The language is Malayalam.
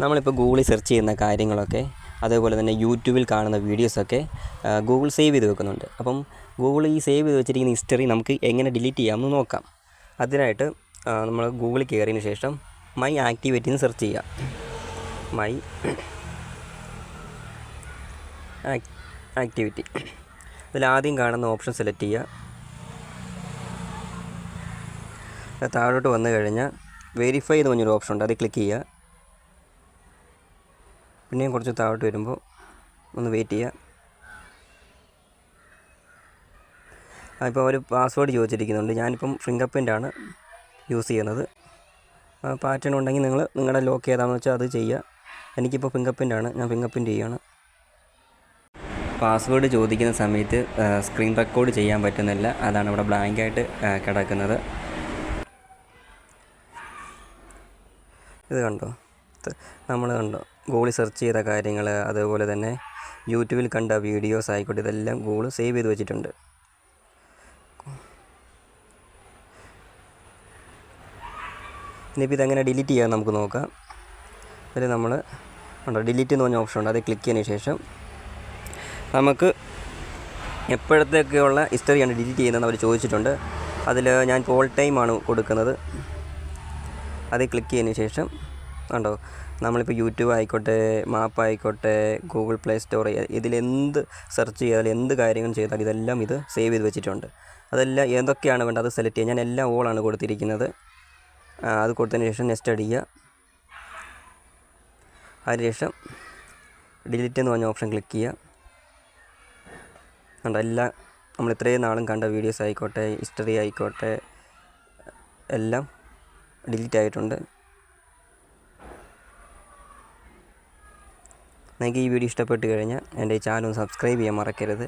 നമ്മളിപ്പോൾ ഗൂഗിളിൽ സെർച്ച് ചെയ്യുന്ന കാര്യങ്ങളൊക്കെ അതേപോലെ തന്നെ യൂട്യൂബിൽ കാണുന്ന വീഡിയോസൊക്കെ ഗൂഗിൾ സേവ് ചെയ്ത് വെക്കുന്നുണ്ട്. അപ്പം ഗൂഗിൾ ഈ സേവ് ചെയ്ത് വെച്ചിരിക്കുന്ന ഹിസ്റ്ററി നമുക്ക് എങ്ങനെ ഡിലീറ്റ് ചെയ്യാമെന്ന് നോക്കാം. അതിനായിട്ട് നമ്മൾ ഗൂഗിളിൽ കയറിയതിന് ശേഷം മൈ ആക്ടിവിറ്റി എന്ന് സെർച്ച് ചെയ്യുക മൈ ആക്ടിവിറ്റി അതിൽ ആദ്യം കാണുന്ന ഓപ്ഷൻ സെലക്ട് ചെയ്യുക. താഴോട്ട് വന്നു കഴിഞ്ഞാൽ വെരിഫൈ എന്ന് പറഞ്ഞൊരു ഓപ്ഷൻ ഉണ്ട്. അത് ക്ലിക്ക് ചെയ്യുക. പിന്നെയും കുറച്ച് താഴോട്ട് വരുമ്പോൾ ഒന്ന് വെയിറ്റ് ചെയ്യുക. ആ ഇപ്പോൾ അവർ പാസ്വേഡ് ചോദിച്ചിരിക്കുന്നുണ്ട്. ഞാനിപ്പം ഫിംഗർ ആണ് യൂസ് ചെയ്യുന്നത്. പാറ്റേൺ ഉണ്ടെങ്കിൽ നിങ്ങൾ നിങ്ങളുടെ ലോക്ക് ഏതാണെന്ന് വെച്ചാൽ അത് ചെയ്യുക. എനിക്കിപ്പോൾ ഫിംഗർ ആണ്. ഞാൻ ഫിംഗർ പ്രിന്റ് ചെയ്യുകയാണ്. പാസ്വേഡ് ചോദിക്കുന്ന സമയത്ത് സ്ക്രീൻ റെക്കോർഡ് ചെയ്യാൻ പറ്റുന്നില്ല. അതാണ് ഇവിടെ ബ്ലാങ്കായിട്ട് കിടക്കുന്നത്. ഇത് കണ്ടോ? നമ്മൾ കണ്ടു. ഗൂഗിളിൽ സെർച്ച് ചെയ്ത കാര്യങ്ങൾ അതുപോലെ തന്നെ യൂട്യൂബിൽ കണ്ട വീഡിയോസ് ആയിക്കോട്ടെ ഇതെല്ലാം ഗൂഗിൾ സേവ് ചെയ്ത് വെച്ചിട്ടുണ്ട്. ഇനിയിപ്പോൾ ഇതെങ്ങനെ ഡിലീറ്റ് ചെയ്യാൻ നമുക്ക് നോക്കാം. അതിൽ നമ്മൾ ഉണ്ടോ ഡിലീറ്റ് എന്ന് പറഞ്ഞ ഓപ്ഷൻ ഉണ്ട്. അത് ക്ലിക്ക് ചെയ്തതിന് ശേഷം നമുക്ക് എപ്പോഴത്തേക്കുള്ള ഹിസ്റ്ററിയാണ് ഡിലീറ്റ് ചെയ്യുന്നതെന്ന് അവർ ചോദിച്ചിട്ടുണ്ട്. അതിൽ ഞാൻ ഓൾ ആണ് കൊടുക്കുന്നത്. അത് ക്ലിക്ക് ചെയ്തതിന് ശേഷം കണ്ടോ? നമ്മളിപ്പോൾ യൂട്യൂബ് ആയിക്കോട്ടെ മാപ്പ് ആയിക്കോട്ടെ ഗൂഗിൾ പ്ലേ സ്റ്റോർ ഇതിലെന്ത് സെർച്ച് ചെയ്താലും എന്ത് കാര്യങ്ങൾ ചെയ്താലും ഇതെല്ലാം ഇത് സേവ് ചെയ്ത് വെച്ചിട്ടുണ്ട്. അതെല്ലാം എന്തൊക്കെയാണ് വേണ്ടത് അത് സെലക്ട് ചെയ്യുക ഞാൻ എല്ലാം ഓളാണ് കൊടുത്തിരിക്കുന്നത്. അത് കൊടുത്തതിന് ശേഷം നെക്സ്റ്റ് അടിക്കുക അതിനുശേഷം ഡിലീറ്റ് എന്ന് പറഞ്ഞ ഓപ്ഷൻ ക്ലിക്ക് ചെയ്യുക കണ്ടോ? എല്ലാം നമ്മൾ ഇത്രയും നാളും കണ്ട വീഡിയോസ് ആയിക്കോട്ടെ ഹിസ്റ്ററി ആയിക്കോട്ടെ എല്ലാം ഡിലീറ്റ് ആയിട്ടുണ്ട്. നിങ്ങൾക്ക് ഈ വീഡിയോ ഇഷ്ടപ്പെട്ട് കഴിഞ്ഞാൽ എന്റെ ചാനൽ സബ്സ്ക്രൈബ് ചെയ്യാൻ മറക്കരുത്.